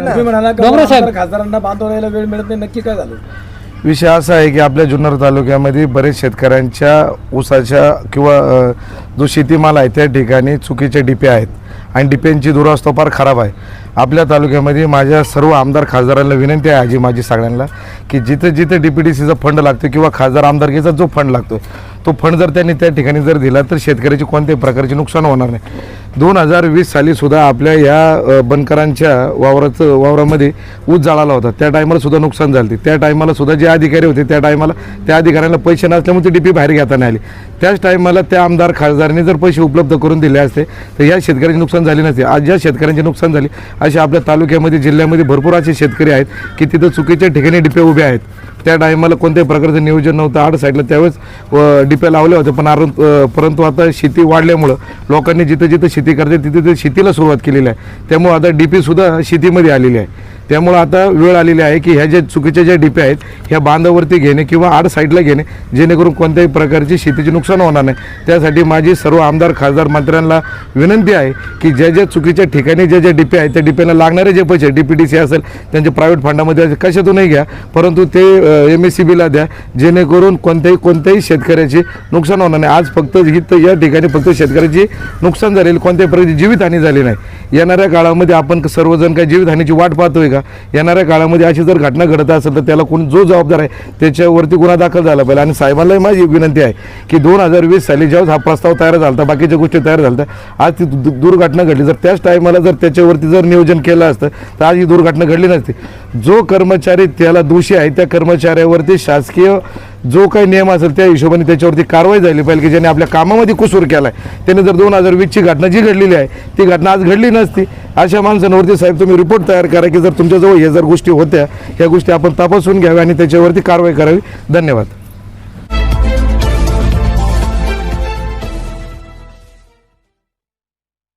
तुम्ही म्हणाला का डोंगरे साहेब. आमदार खासदारांना बांधवण्याला वेळ मिळत नाही नक्की काय झालं? विषय असा आहे की आपल्या जुन्नर तालुक्यामध्ये बरेच शेतकऱ्यांच्या ऊसाच्या किंवा अ, जो शेतीमाल आहे त्या ठिकाणी चुकीचे डिपे आहेत आणि डिपेंची दुरावस्था फार खराब आहे. आपल्या तालुक्यामध्ये माझ्या सर्व आमदार खासदारांना विनंती आहे आजी माझी सगळ्यांना की जिथे जिथे डी पी सीचा फंड लागतो किंवा खासदार आमदारकीचा जो फंड लागतो तो फंड जर त्यांनी त्या ठिकाणी जर दिला तर शेतकऱ्याची कोणत्याही प्रकारचे नुकसान होणार नाही. दोन हजार वीस साली सुद्धा आपल्या या बनकरांच्या वावराचं वावरामध्ये ऊस जाळाला होता. त्या टायमाला सुद्धा नुकसान झालं त्या टायमाला सुद्धा जे अधिकारी होते त्या टायमाला त्या अधिकाऱ्यांना पैसे नसल्यामुळे ते डीपी बाहेर घेता नाही आली. त्याच टायमाला त्या आमदार खासदारांनी जर पैसे उपलब्ध करून दिले असते तर या शेतकऱ्यांचे नुकसान झाले नसते. आज ज्या शेतकऱ्यांचे नुकसान झाले असे आपल्या तालुक्यामध्ये जिल्ह्यामध्ये भरपूर असे शेतकरी आहेत की तिथं चुकीच्या ठिकाणी डिपे उभे आहेत. त्या टायमाला कोणत्याही प्रकारचं नियोजन नव्हतं. आड साईडला त्यावेळेस डिप्या लावल्या होत्या. पण आर- परंतु आता शेती वाढल्यामुळं लोकांनी जिथं जिथं शेती करते तिथे तिथे शेतीला सुरुवात केलेली आहे. त्यामुळं आता डीपी सुद्धा शेतीमध्ये आलेली आहे. त्यामुळं आता वेळ आलेली आहे की ह्या ज्या चुकीच्या ज्या डिप्या आहेत ह्या बांधावरती घेणे किंवा आड साईडला घेणे जेणेकरून कोणत्याही प्रकारची शेतीचे नुकसान होणार नाही. त्यासाठी माझी सर्व आमदार खासदार मंत्र्यांना विनंती आहे की ज्या ज्या चुकीच्या ठिकाणी ज्या ज्या डिप्या आहेत त्या डिप्याला लागणारे जे पैसे डी पी डी सी असेल त्यांचे प्रायव्हेट फंडामध्ये कशातूनही घ्या परंतु ते एम एस सी बीला द्या जेणेकरून कोणत्याही कोणत्याही शेतकऱ्याचे नुकसान होणार नाही. आज फक्त ही तर या ठिकाणी फक्त शेतकऱ्याची नुकसान झालेली कोणत्याही प्रकारची जीवितहानी झाली नाही. येणाऱ्या काळामध्ये आपण सर्वजण काय जीवितहानीची वाट पाहतोय का? येणाऱ्या काळामध्ये अशी जर घटना घडत असेल तर त्याला कोण जो जबाबदार आहे त्याच्यावरती गुन्हा दाखल झाला पाहिजे. आणि साहेबांनाही माझी विनंती आहे की दोन हजार वीस साली ज्यावेळेस हा प्रस्ताव तयार झाला होता, बाकीच्या गोष्टी तयार झाल्या आज ती दु- दुर्घटना घडली. जर त्याच टायमाला जर त्याच्यावरती जर नियोजन केलं असतं तर आज ही दुर्घटना घडली नसती. जो कर्मचारी त्याला दोषी आहे त्या कर्मचाऱ्यावरती शासकीय जो काही नियम असेल त्या हिशोबाने त्याच्यावरती कारवाई झाली पाहिजे की ज्याने आपल्या कामामध्ये कुसूर केला आहे त्याने जर दोन हजार वीसची घटना जी घडलेली आहे ती घटना आज घडली नसती. अशा माणसांवरती साहेब तुम्ही रिपोर्ट तयार करा की जर तुमच्याजवळ हे जर गोष्टी होत्या ह्या गोष्टी आपण तपासून घ्याव्या आणि त्याच्यावरती कारवाई करावी. धन्यवाद.